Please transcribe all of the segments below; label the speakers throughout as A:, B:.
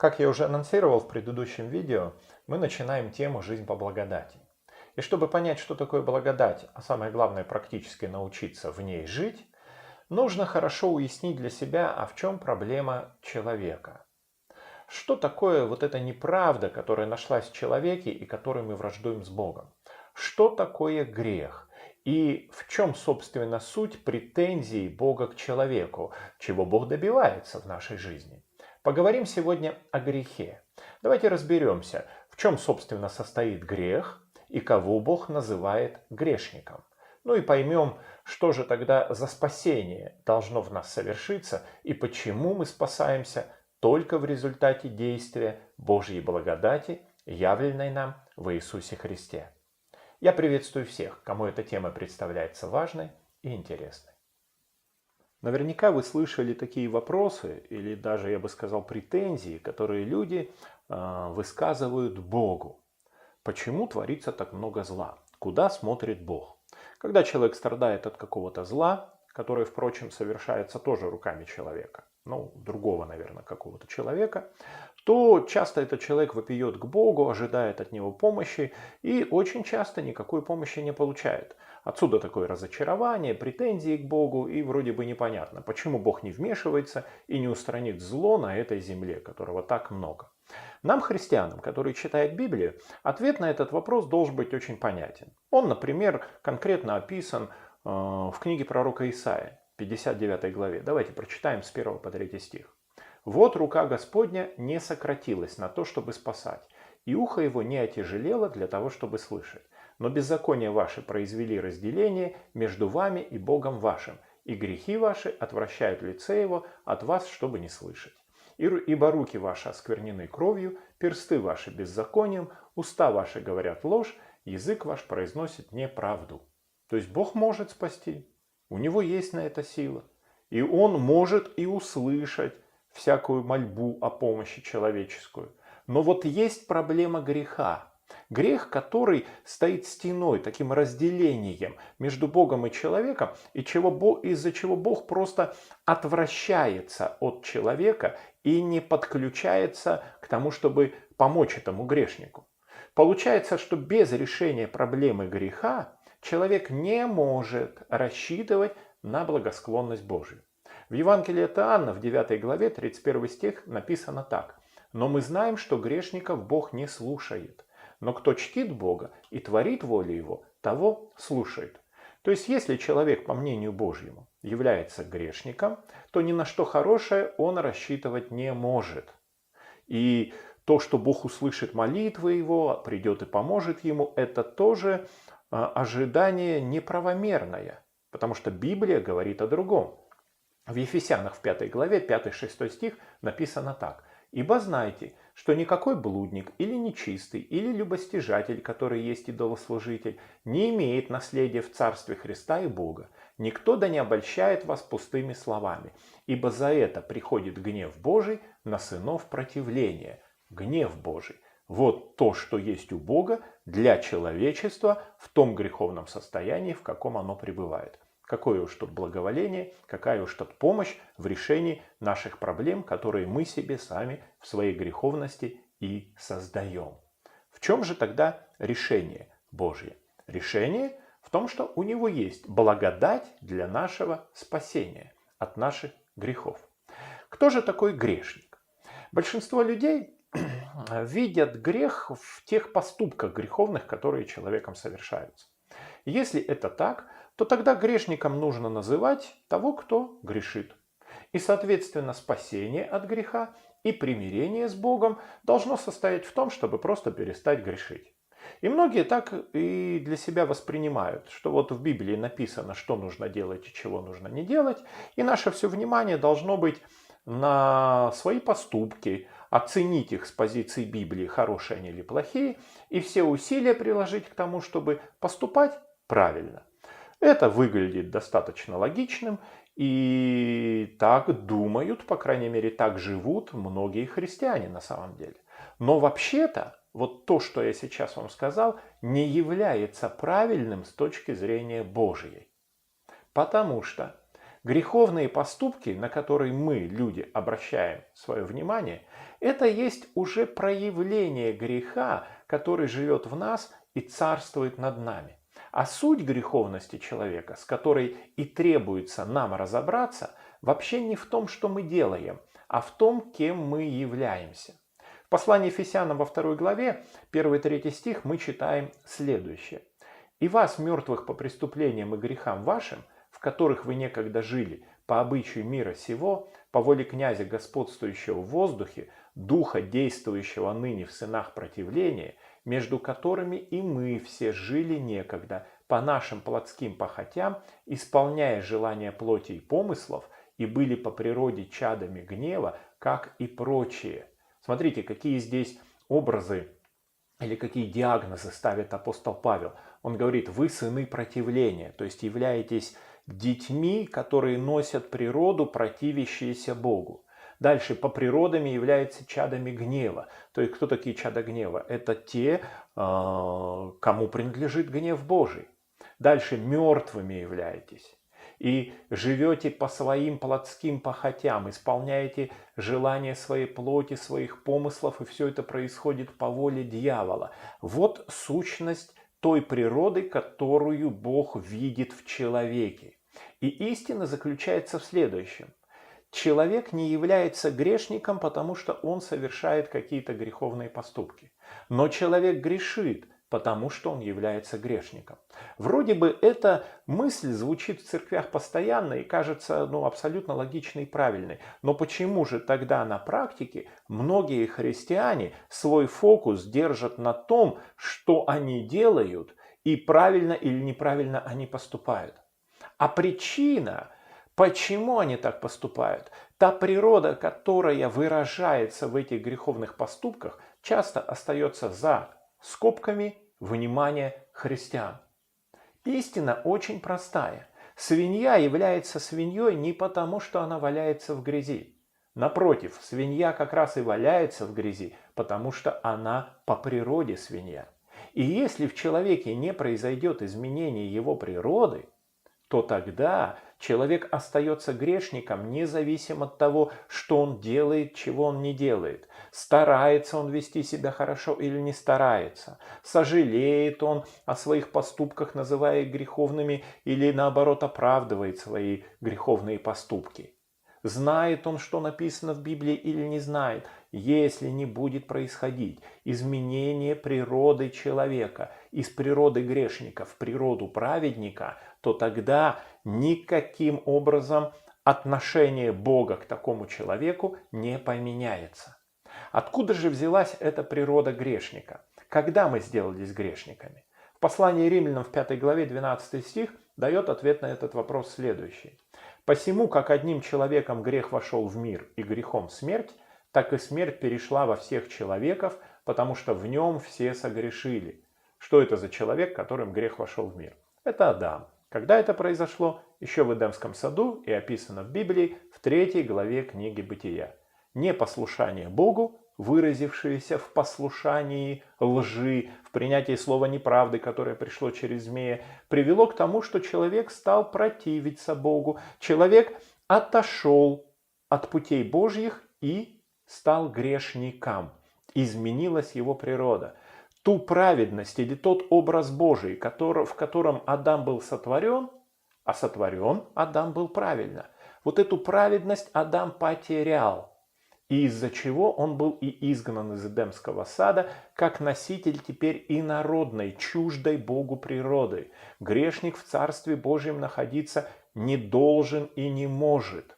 A: Как я уже анонсировал в предыдущем видео, мы начинаем тему «Жизнь по благодати». И чтобы понять, что такое благодать, а самое главное практически научиться в ней жить, нужно хорошо уяснить для себя, а в чем проблема человека. Что такое вот эта неправда, которая нашлась в человеке и которой мы враждуем с Богом? Что такое грех? И в чем, собственно, суть претензий Бога к человеку, чего Бог добивается в нашей жизни? Поговорим сегодня о грехе. Давайте разберемся, в чем, собственно, состоит грех и кого Бог называет грешником. Ну и поймем, что же тогда за спасение должно в нас совершиться и почему мы спасаемся только в результате действия Божьей благодати, явленной нам в Иисусе Христе. Я приветствую всех, кому эта тема представляется важной и интересной. Наверняка вы слышали такие вопросы, или даже, я бы сказал, претензии, которые люди э, высказывают Богу. Почему творится так много зла? Куда смотрит Бог? Когда человек страдает от какого-то зла, которое, впрочем, совершается тоже руками человека, ну, другого, наверное, какого-то человека, то часто этот человек вопиет к Богу, ожидает от него помощи и очень часто никакой помощи не получает. Отсюда такое разочарование, претензии к Богу и вроде бы непонятно, почему Бог не вмешивается и не устранит зло на этой земле, которого так много. Нам, христианам, которые читают Библию, ответ на этот вопрос должен быть очень понятен. Он, например, конкретно описан э, в книге пророка Исаия, 59 главе. Давайте прочитаем с 1 по 3 стих. «Вот рука Господня не сократилась на то, чтобы спасать, и ухо его не отяжелело для того, чтобы слышать. Но беззакония ваши произвели разделение между вами и Богом вашим, и грехи ваши отвращают лице его от вас, чтобы не слышать. Ибо руки ваши осквернены кровью, персты ваши беззаконием, уста ваши говорят ложь, язык ваш произносит неправду. То есть Бог может спасти, у него есть на это сила. И он может и услышать всякую мольбу о помощи человеческую. Но вот есть проблема греха – Грех, который стоит стеной, таким разделением между Богом и человеком, и из-за чего Бог просто отвращается от человека и не подключается к тому, чтобы помочь этому грешнику. Получается, что без решения проблемы греха человек не может рассчитывать на благосклонность Божию. В Евангелии от Иоанна в 9 главе 31 стих написано так. «Но мы знаем, что грешников Бог не слушает, но кто чтит Бога и творит волю Его, того слушает. То есть, если человек, по мнению Божьему, является грешником, то ни на что хорошее он рассчитывать не может. И то, что Бог услышит молитвы его, придет и поможет ему, это тоже а, ожидание неправомерное, потому что Библия говорит о другом. В Ефесянах в 5 главе 5-6 стих написано так. Ибо знайте, что никакой блудник или нечистый, или любостяжатель, который есть идолослужитель, не имеет наследия в Царстве Христа и Бога. Никто да не обольщает вас пустыми словами, ибо за это приходит гнев Божий на сынов противления. Гнев Божий. Вот то, что есть у Бога для человечества в том греховном состоянии, в каком оно пребывает. Какое уж тут благоволение, какая уж тут помощь в решении наших проблем, которые мы себе сами в своей греховности и создаем. В чем же тогда решение Божье? Решение в том, что у него есть благодать для нашего спасения от наших грехов. Кто же такой грешник? Большинство людей видят грех в тех поступках греховных, которые человеком совершаются. Если это так, то тогда грешником нужно называть того, кто грешит. И, соответственно, спасение от греха и примирение с Богом должно состоять в том, чтобы просто перестать грешить. И многие так и для себя воспринимают, что вот в Библии написано, что нужно делать и чего нужно не делать, и наше все внимание должно быть на свои поступки, оценить их с позиции Библии, хорошие они или плохие, и все усилия приложить к тому, чтобы поступать правильно. Это выглядит достаточно логичным, и так думают, по крайней мере, так живут многие христиане на самом деле. Но вообще-то, вот то, что я сейчас вам сказал, не является правильным с точки зрения Божьей. Потому что Греховные поступки, на которые мы, люди, обращаем свое внимание, это есть уже проявление греха, который живет в нас и царствует над нами. А суть греховности человека, с которой и требуется нам разобраться, вообще не в том, что мы делаем, а в том, кем мы являемся. В послании Ефесянам во второй главе, 1-3 стих, мы читаем следующее. «И вас, мертвых по преступлениям и грехам вашим, в которых вы некогда жили, по обычаю мира сего, по воле князя, господствующего в воздухе, духа, действующего ныне в сынах противления, между которыми и мы все жили некогда по нашим плотским похотям, исполняя желания плоти и помыслов, и были по природе чадами гнева, как и прочие. Смотрите, какие здесь образы или какие диагнозы ставит апостол Павел. Он говорит, вы сыны противления, то есть являетесь детьми, которые носят природу, противящиеся Богу. Дальше, по природами являются чадами гнева. То есть, кто такие чада гнева? Это те, а, кому принадлежит гнев Божий. Дальше, мертвыми являетесь. И живете по своим плотским похотям, исполняете желания своей плоти, своих помыслов, и все это происходит по воле дьявола. Вот сущность той природы, которую Бог видит в человеке. И истина заключается в следующем. Человек не является грешником, потому что он совершает какие-то греховные поступки. Но человек грешит, потому что он является грешником. Вроде бы эта мысль звучит в церквях постоянно и кажется ну, абсолютно логичной и правильной. Но почему же тогда на практике многие христиане свой фокус держат на том, что они делают, и правильно или неправильно они поступают? А причина Почему они так поступают? Та природа, которая выражается в этих греховных поступках, часто остается за скобками внимания христиан. Истина очень простая. Свинья является свиньей не потому, что она валяется в грязи. Напротив, свинья как раз и валяется в грязи, потому что она по природе свинья. И если в человеке не произойдет изменение его природы, то тогда человек остается грешником, независимо от того, что он делает, чего он не делает. Старается он вести себя хорошо или не старается. Сожалеет он о своих поступках, называя их греховными, или наоборот оправдывает свои греховные поступки. Знает он, что написано в Библии или не знает, если не будет происходить изменение природы человека из природы грешника в природу праведника – то тогда никаким образом отношение Бога к такому человеку не поменяется. Откуда же взялась эта природа грешника? Когда мы сделались грешниками? В послании римлянам в 5 главе 12 стих дает ответ на этот вопрос следующий. «Посему, как одним человеком грех вошел в мир и грехом смерть, так и смерть перешла во всех человеков, потому что в нем все согрешили». Что это за человек, которым грех вошел в мир? Это Адам. Когда это произошло? Еще в Эдемском саду и описано в Библии в третьей главе книги Бытия. Непослушание Богу, выразившееся в послушании лжи, в принятии слова неправды, которое пришло через змея, привело к тому, что человек стал противиться Богу. Человек отошел от путей Божьих и стал грешником. Изменилась его природа ту праведность или тот образ Божий, который, в котором Адам был сотворен, а сотворен Адам был правильно. Вот эту праведность Адам потерял, и из-за чего он был и изгнан из Эдемского сада, как носитель теперь инородной, чуждой Богу природы. Грешник в Царстве Божьем находиться не должен и не может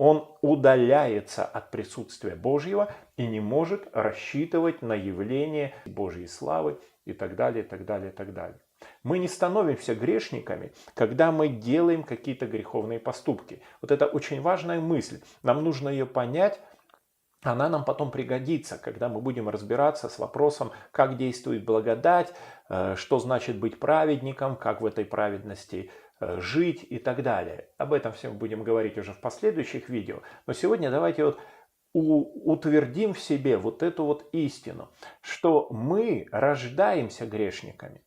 A: он удаляется от присутствия Божьего и не может рассчитывать на явление Божьей славы и так далее, и так далее, и так далее. Мы не становимся грешниками, когда мы делаем какие-то греховные поступки. Вот это очень важная мысль. Нам нужно ее понять, она нам потом пригодится, когда мы будем разбираться с вопросом, как действует благодать, э, что значит быть праведником, как в этой праведности Э, жить и так далее. Об этом всем будем говорить уже в последующих видео. Но сегодня давайте вот утвердим в себе вот эту вот истину, что мы рождаемся грешниками,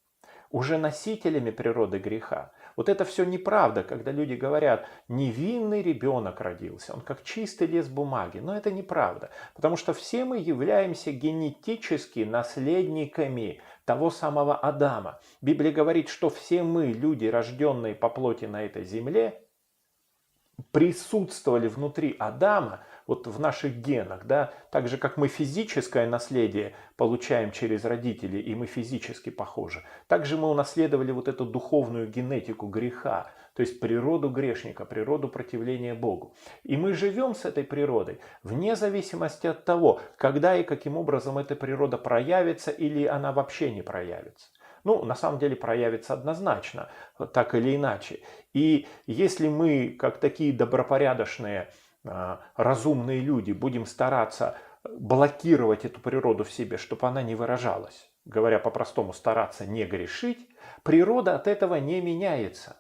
A: уже носителями природы греха. Вот это все неправда, когда люди говорят, невинный ребенок родился, он как чистый лес бумаги. Но это неправда, потому что все мы являемся генетически наследниками того самого Адама. Библия говорит, что все мы, люди, рожденные по плоти на этой земле, присутствовали внутри Адама, вот в наших генах, да, так же как мы физическое наследие получаем через родителей, и мы физически похожи, также мы унаследовали вот эту духовную генетику греха, то есть природу грешника, природу противления Богу. И мы живем с этой природой вне зависимости от того, когда и каким образом эта природа проявится или она вообще не проявится. Ну, на самом деле проявится однозначно, так или иначе. И если мы, как такие добропорядочные, разумные люди, будем стараться блокировать эту природу в себе, чтобы она не выражалась, говоря по-простому, стараться не грешить, природа от этого не меняется.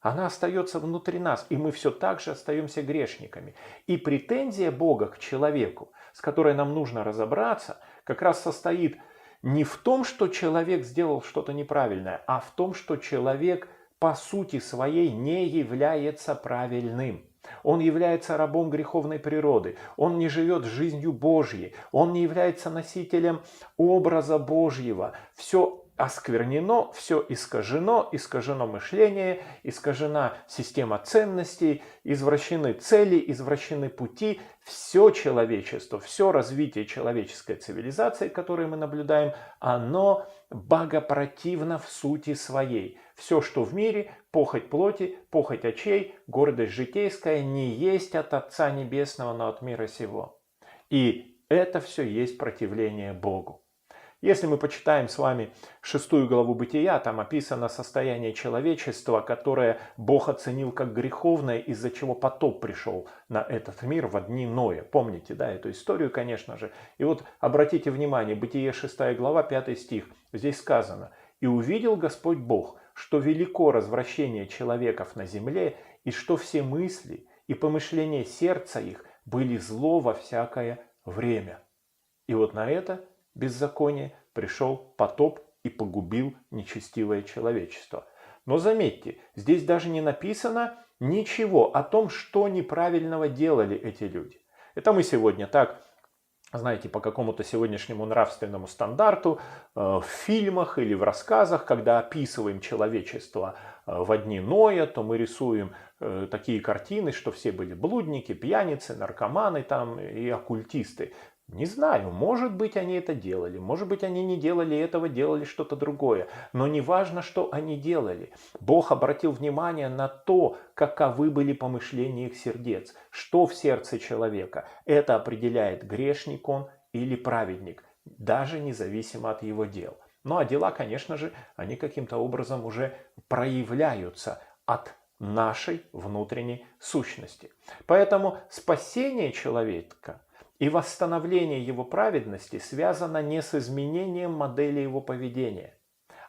A: Она остается внутри нас, и мы все так же остаемся грешниками. И претензия Бога к человеку, с которой нам нужно разобраться, как раз состоит не в том, что человек сделал что-то неправильное, а в том, что человек по сути своей не является правильным. Он является рабом греховной природы. Он не живет жизнью Божьей. Он не является носителем образа Божьего. Все осквернено, все искажено, искажено мышление, искажена система ценностей, извращены цели, извращены пути. Все человечество, все развитие человеческой цивилизации, которое мы наблюдаем, оно богопротивно в сути своей. Все, что в мире, похоть плоти, похоть очей, гордость житейская, не есть от Отца Небесного, но от мира сего. И это все есть противление Богу. Если мы почитаем с вами шестую главу Бытия, там описано состояние человечества, которое Бог оценил как греховное, из-за чего потоп пришел на этот мир в дни Ноя. Помните, да, эту историю, конечно же. И вот обратите внимание, Бытие 6 глава, 5 стих. Здесь сказано, «И увидел Господь Бог, что велико развращение человеков на земле, и что все мысли и помышления сердца их были зло во всякое время». И вот на это беззакония пришел потоп и погубил нечестивое человечество. Но заметьте, здесь даже не написано ничего о том, что неправильного делали эти люди. Это мы сегодня так, знаете, по какому-то сегодняшнему нравственному стандарту э, в фильмах или в рассказах, когда описываем человечество э, в одни Ноя, то мы рисуем э, такие картины, что все были блудники, пьяницы, наркоманы там и оккультисты. Не знаю, может быть они это делали, может быть они не делали этого, делали что-то другое. Но не важно, что они делали. Бог обратил внимание на то, каковы были помышления их сердец, что в сердце человека. Это определяет грешник он или праведник, даже независимо от его дел. Ну а дела, конечно же, они каким-то образом уже проявляются от нашей внутренней сущности. Поэтому спасение человека – и восстановление его праведности связано не с изменением модели его поведения,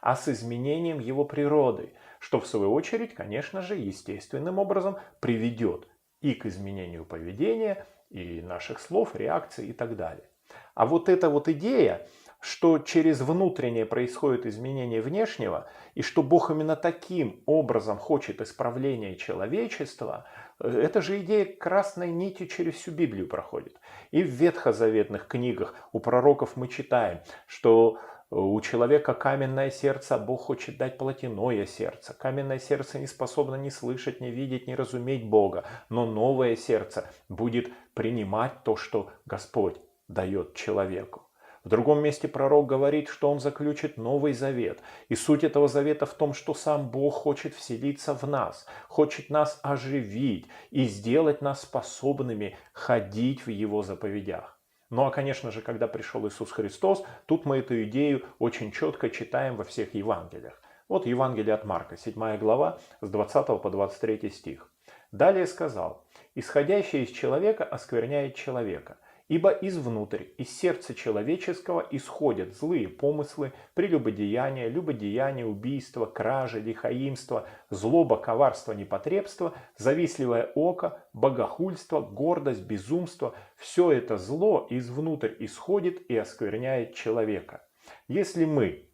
A: а с изменением его природы, что в свою очередь, конечно же, естественным образом приведет и к изменению поведения, и наших слов, реакций и так далее. А вот эта вот идея, что через внутреннее происходит изменение внешнего, и что Бог именно таким образом хочет исправления человечества – эта же идея красной нитью через всю Библию проходит. И в ветхозаветных книгах у пророков мы читаем, что у человека каменное сердце, а Бог хочет дать плотяное сердце. Каменное сердце не способно ни слышать, ни видеть, ни разуметь Бога. Но новое сердце будет принимать то, что Господь дает человеку. В другом месте пророк говорит, что он заключит новый завет. И суть этого завета в том, что сам Бог хочет вселиться в нас, хочет нас оживить и сделать нас способными ходить в Его заповедях. Ну а, конечно же, когда пришел Иисус Христос, тут мы эту идею очень четко читаем во всех Евангелиях. Вот Евангелие от Марка, 7 глава, с 20 по 23 стих. Далее сказал, «Исходящее из человека оскверняет человека, Ибо извнутрь, из сердца человеческого исходят злые помыслы, прелюбодеяния, любодеяния, убийства, кражи, лихаимство, злоба, коварство, непотребство, завистливое око, богохульство, гордость, безумство. Все это зло извнутрь исходит и оскверняет человека. Если мы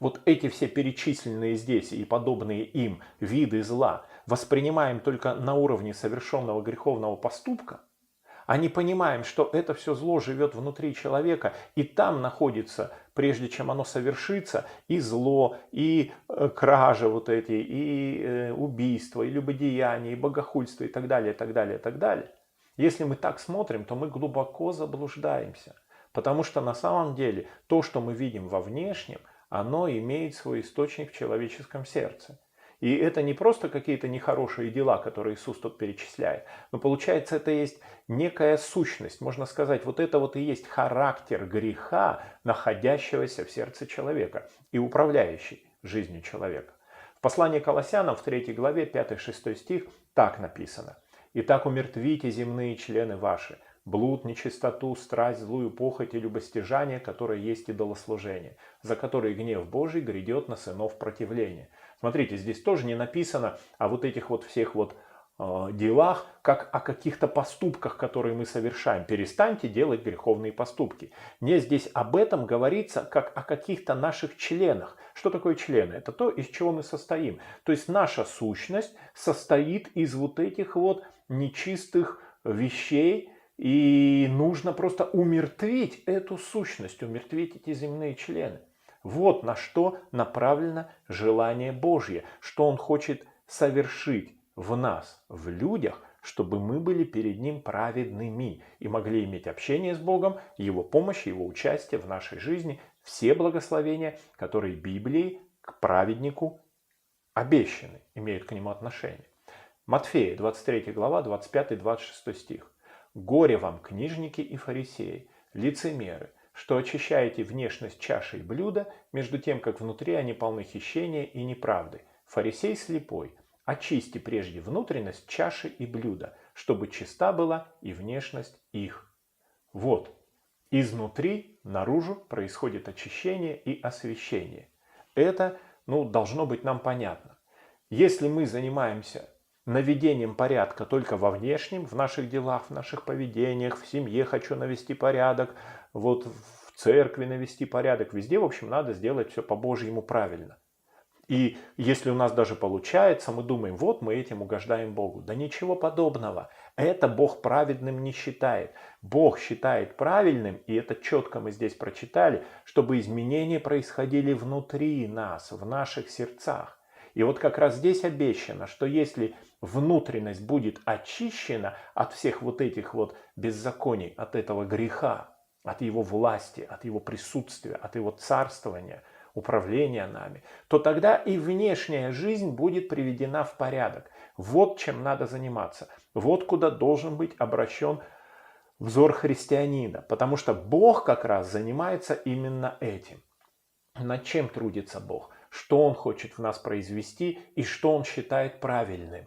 A: вот эти все перечисленные здесь и подобные им виды зла воспринимаем только на уровне совершенного греховного поступка, а не понимаем, что это все зло живет внутри человека, и там находится, прежде чем оно совершится, и зло, и э, кражи вот эти, и э, убийство, и любодеяние, и богохульство, и так далее, и так далее, и так далее. Если мы так смотрим, то мы глубоко заблуждаемся. Потому что на самом деле то, что мы видим во внешнем, оно имеет свой источник в человеческом сердце. И это не просто какие-то нехорошие дела, которые Иисус тут перечисляет, но получается это есть некая сущность, можно сказать, вот это вот и есть характер греха, находящегося в сердце человека и управляющий жизнью человека. В послании Колоссянам в 3 главе 5-6 стих так написано. «Итак умертвите земные члены ваши, блуд, нечистоту, страсть, злую похоть и любостяжание, которое есть идолослужение, за которые гнев Божий грядет на сынов противления. Смотрите, здесь тоже не написано о вот этих вот всех вот э, делах, как о каких-то поступках, которые мы совершаем. Перестаньте делать греховные поступки. Не здесь об этом говорится, как о каких-то наших членах. Что такое члены? Это то, из чего мы состоим. То есть наша сущность состоит из вот этих вот нечистых вещей, и нужно просто умертвить эту сущность, умертвить эти земные члены. Вот на что направлено желание Божье, что Он хочет совершить в нас, в людях, чтобы мы были перед Ним праведными и могли иметь общение с Богом, Его помощь, Его участие в нашей жизни, все благословения, которые Библией к праведнику обещаны, имеют к нему отношение. Матфея, 23 глава, 25-26 стих. Горе вам, книжники и фарисеи, лицемеры, что очищаете внешность чаши и блюда, между тем, как внутри они полны хищения и неправды. Фарисей слепой, очисти прежде внутренность чаши и блюда, чтобы чиста была и внешность их. Вот, изнутри наружу происходит очищение и освящение. Это ну, должно быть нам понятно. Если мы занимаемся наведением порядка только во внешнем, в наших делах, в наших поведениях, в семье хочу навести порядок, вот в церкви навести порядок, везде, в общем, надо сделать все по-божьему правильно. И если у нас даже получается, мы думаем, вот мы этим угождаем Богу. Да ничего подобного. Это Бог праведным не считает. Бог считает правильным, и это четко мы здесь прочитали, чтобы изменения происходили внутри нас, в наших сердцах. И вот как раз здесь обещано, что если внутренность будет очищена от всех вот этих вот беззаконий, от этого греха, от его власти, от его присутствия, от его царствования, управления нами, то тогда и внешняя жизнь будет приведена в порядок. Вот чем надо заниматься. Вот куда должен быть обращен взор христианина. Потому что Бог как раз занимается именно этим. Над чем трудится Бог? что он хочет в нас произвести и что он считает правильным.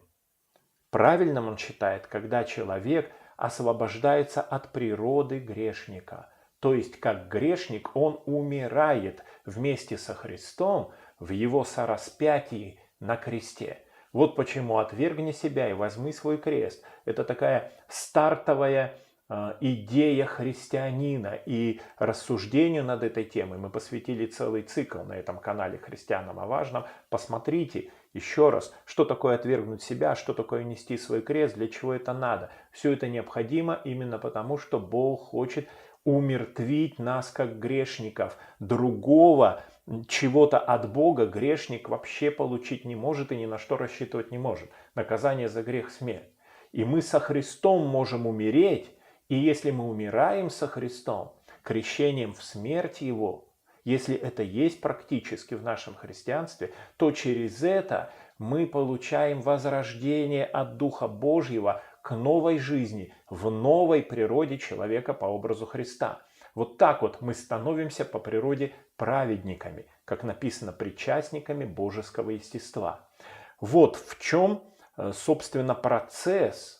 A: Правильным он считает, когда человек освобождается от природы грешника. То есть, как грешник, он умирает вместе со Христом в его сораспятии на кресте. Вот почему «отвергни себя и возьми свой крест». Это такая стартовая а, идея христианина и рассуждению над этой темой. Мы посвятили целый цикл на этом канале «Христианам о важном». Посмотрите еще раз, что такое отвергнуть себя, что такое нести свой крест, для чего это надо. Все это необходимо именно потому, что Бог хочет умертвить нас как грешников. Другого чего-то от Бога грешник вообще получить не может и ни на что рассчитывать не может. Наказание за грех – смерть. И мы со Христом можем умереть, и если мы умираем со Христом, крещением в смерть Его, если это есть практически в нашем христианстве, то через это мы получаем возрождение от Духа Божьего к новой жизни, в новой природе человека по образу Христа. Вот так вот мы становимся по природе праведниками, как написано, причастниками божеского естества. Вот в чем, э, собственно, процесс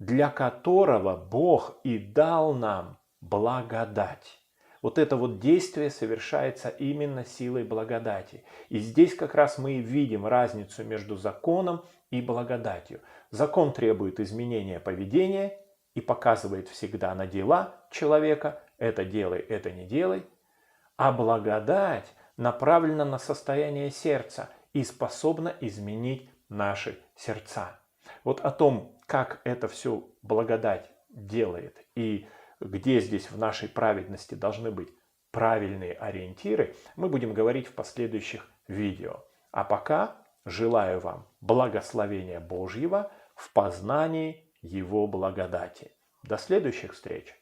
A: для которого Бог и дал нам благодать. Вот это вот действие совершается именно силой благодати. И здесь как раз мы видим разницу между законом и благодатью. Закон требует изменения поведения и показывает всегда на дела человека, это делай, это не делай. А благодать направлена на состояние сердца и способна изменить наши сердца. Вот о том, как это все благодать делает и где здесь в нашей праведности должны быть правильные ориентиры, мы будем говорить в последующих видео. А пока желаю вам благословения Божьего в познании Его благодати. До следующих встреч!